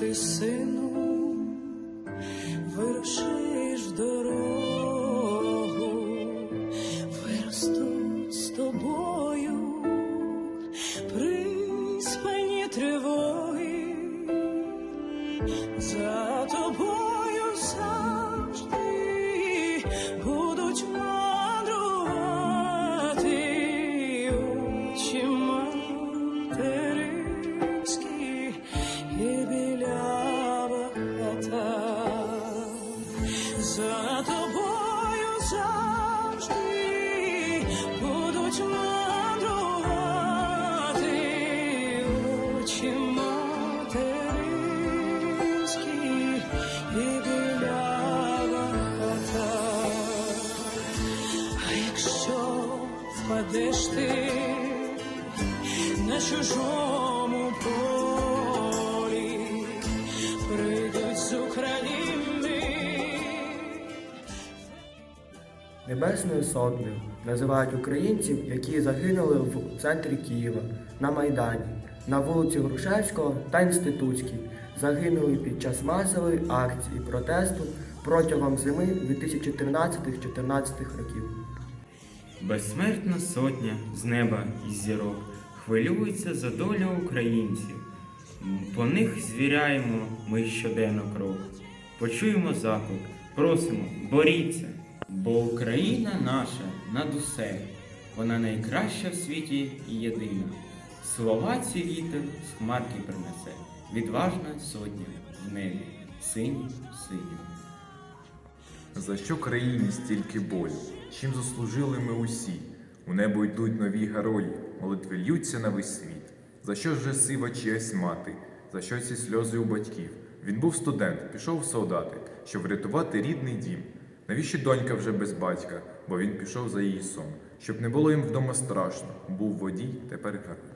ти, сину, вирушиш в дорогу, виростуть з тобою приспані тривоги, за тобою завжди будуть мандрувати очі материнські і білява хата. А ти на чужому полі, Небесною сотнею називають українців, які загинули в центрі Києва, на Майдані, на вулиці Грушевського та Інститутській, загинули під час масової акції протесту протягом зими 2013-14 років. Безсмертна сотня з неба і зірок хвилюється за долю українців. По них звіряємо ми щоденно крок. Почуємо заклик, просимо, боріться, бо Україна наша над усе, вона найкраща в світі і єдина. Слова ці вітер з хмарки принесе, відважна сотня в небі, синій синій. За що країні стільки болю? Чим заслужили ми усі? У небо йдуть нові герої, молитви льються на весь світ. За що ж сива чиясь мати? За що ці сльози у батьків? Він був студент, пішов в солдати, щоб врятувати рідний дім. Навіщо донька вже без батька? Бо він пішов за її сон, щоб не було їм вдома страшно. Був водій, тепер герой.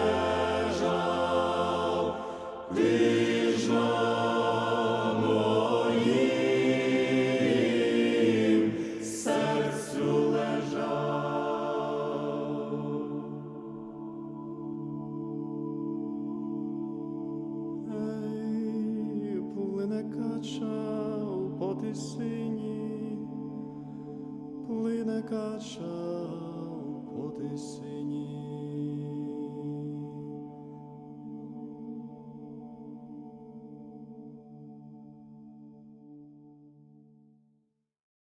у сині, плине кача у потисині.